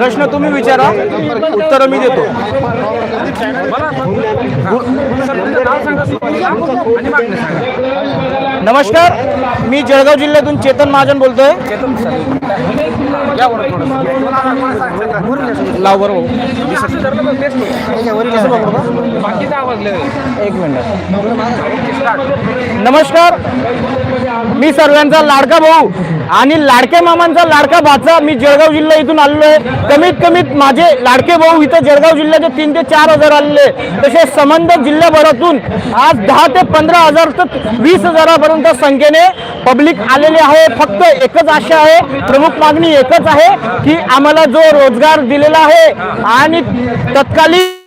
प्रश्न तुम्ही विचारा उत्तर मी देतो. नमस्कार मी जळगाव जिल्ह्यातून चेतन महाजन बोलतोय. लाव बरोबर एक मिनिट. नमस्कार. मी सर्वांचा लाडका भाऊ आणि लाडक्या मामांचा लाडका भाचा. मी जळगाव जिल्हा इथून आलेलो आहे. कमीत कमीत माझे लाडके भाऊ इथं जळगाव जिल्ह्याचे तीन ते चार हजार आलेले तसे संबंध जिल्ह्याभरातून आज दहा ते पंधरा हजार तर वीस हजारापर्यंत संख्येने पब्लिक आलेले आहे. फक्त एकच आशा आहे प्रमुख मागणी एकच आहे की आम्हाला जो रोजगार दिलेला आहे आणि तत्कालीन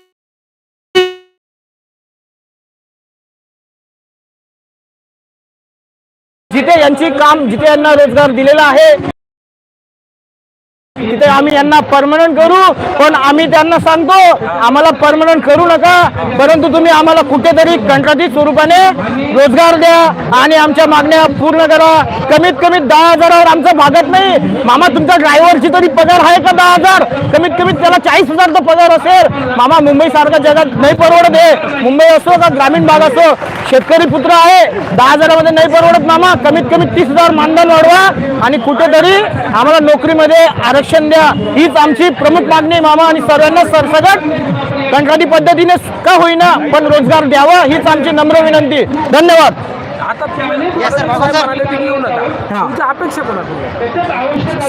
यांची काम जिथे यांना रोजगार दिलेला आहे. तिथे आम्ही यांना परमनंट करू पण आम्ही त्यांना सांगतो आम्हाला परमनंट करू नका. परंतु तुम्ही आम्हाला कुठेतरी कंत्राटी स्वरूपाने रोजगार द्या आणि आमच्या मागण्या पूर्ण करा. कमीत कमी दहा हजारावर आमचं भागत नाही. मामा तुमच्या ड्रायव्हरची तरी पगार आहे का दहा हजार? कमीत कमी त्याला चाळीस हजार तर पगार असेल. मामा मुंबई सारख्या जगात नाही परवडत आहे मुंबई असो का ग्रामीण भाग असो शेतकरी पुत्र आहे. दहा हजारामध्ये नाही परवडत मामा. कमीत कमी तीस हजार मानधन वाढवा आणि कुठेतरी आम्हाला नोकरीमध्ये आरक्षण द्या हीच आमची प्रमुख मागणी मामा आणि सर्वांना सरसकट. कंत्राटी पद्धतीने का होईना पण रोजगार द्यावा हीच आमची नम्र विनंती. धन्यवाद.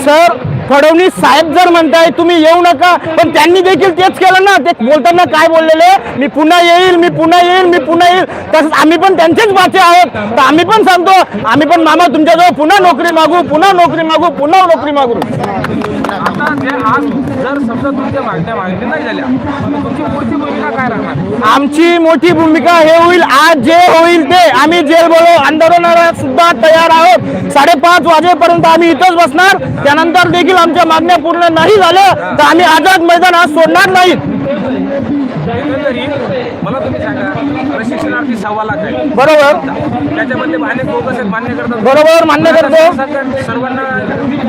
सर फडणवीस साहेब जर म्हणताय तुम्ही येऊ नका पण त्यांनी देखील तेच केलं ना. ते बोलताना काय बोललेले? मी पुन्हा येईल मी पुन्हा येईल मी पुन्हा येईल. तसंच आम्ही पण त्यांचेच बाचे आहोत. तर आम्ही पण सांगतो आम्ही पण मामा तुमच्याजवळ पुन्हा नोकरी मागू पुन्हा नोकरी मागू पुन्हा नोकरी मागू. आमची मोठी भूमिका हे होईल आज जे होईल ते. आम्ही जेल बोलो आंदोलनाला सुद्धा तयार आहोत. साडेपाच वाजेपर्यंत आम्ही इथंच बसणार. त्यानंतर देखील आमच्या मागण्या पूर्ण नाही झाल्या तर आम्ही आझाद मैदान आज सोडणार नाहीत एकंदरीत मला तुम्ही सांगा प्रशिक्षणार्थी सव्वा लाख आहे. बरोबर. त्याच्यामध्ये अनेक लोक असेल मान्य करतात. बरोबर मान्य करतो. सर्वांना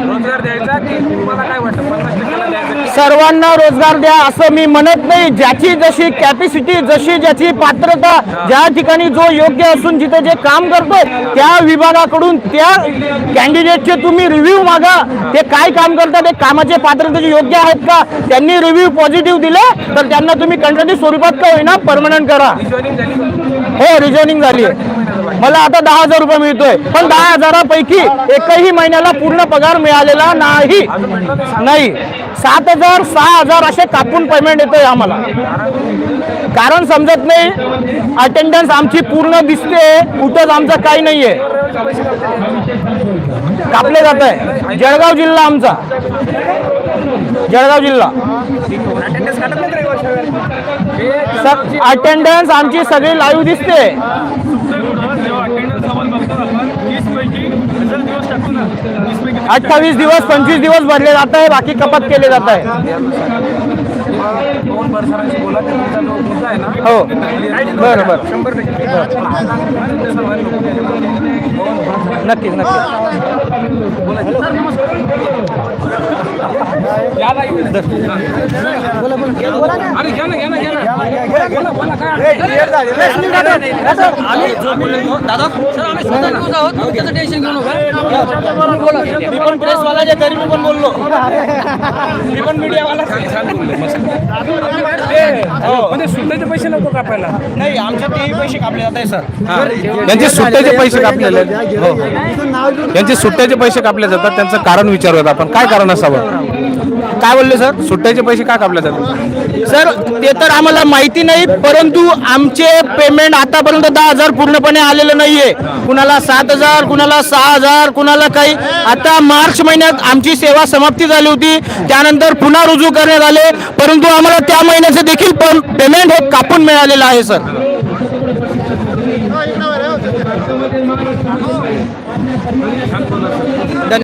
रोजगार द्यायचा की तुम्हाला काय वाटतं? पन्नास टक्क्याला द्यायचं सर्वांना रोजगार द्या असं मी म्हणत नाही. ज्याची जशी कॅपॅसिटी जशी ज्याची पात्रता ज्या ठिकाणी जो योग्य असून जिथे जे काम करतो त्या विभागाकडून त्या कॅन्डिडेटचे तुम्ही रिव्ह्यू मागा. ते काय काम करतात ते कामाचे पात्रतेचे योग्य आहेत का? त्यांनी रिव्ह्यू पॉझिटिव्ह दिले तर त्यांना तुम्ही कंत्राटी स्वरूपात का होईना परमनंट करा. झाली हो रिजॉइनिंग झाली. मला आता दहा हजार रुपये मिळतोय. पण दहा हजारापैकी एकही महिन्याला पूर्ण पगार मिळालेला नाही. नाही. सात हजार सहा हजार असे कापून पेमेंट येतोय आम्हाला. कारण समजत नाही अटेंडन्स आमची पूर्ण दिसते कुठंच आमचं काही नाहीये. कापले जात आहे जळगाव जिल्हा आमचा. जळगाव जिल्हा. अटेंडन्स आमची सगळी लाईव्ह दिसते. अठ्ठावीस दिवस पंचवीस दिवस भरले जात आहे बाकी कपात केले जात आहे. हो. बरं बरं. शंभर टक्के नक्कीच नक्कीच. मी पण प्रेसवाला तरी मी पण बोललो. मी पण मीडियावाला म्हणजे सुट्ट्याचे पैसे नको कापायला. नाही आमच्या तेही पैसे कापले जात आहे सर. यांचे सुट्ट्याचे पैसे कापलेले. हो. यांचे सुट्ट्याचे पैसे कापले जातात त्यांचं कारण विचारूयात आपण. काय कारण असावं? काय बोलले सर? सुट्ट्याचे पैसे का कापले जातात सर ते तर आम्हाला माहिती नाही परंतु आमचे पेमेंट आतापर्यंत दहा हजार पूर्णपणे आलेलं नाहीये. कुणाला सात हजार कुणाला सहा हजार कुणाला काही. आता मार्च महिन्यात आमची सेवा समाप्ती झाली होती. त्यानंतर पुन्हा रुजू करण्यात आले. परंतु आम्हाला त्या महिन्याचे देखील पेमेंट हे कापून मिळालेलं आहे सर.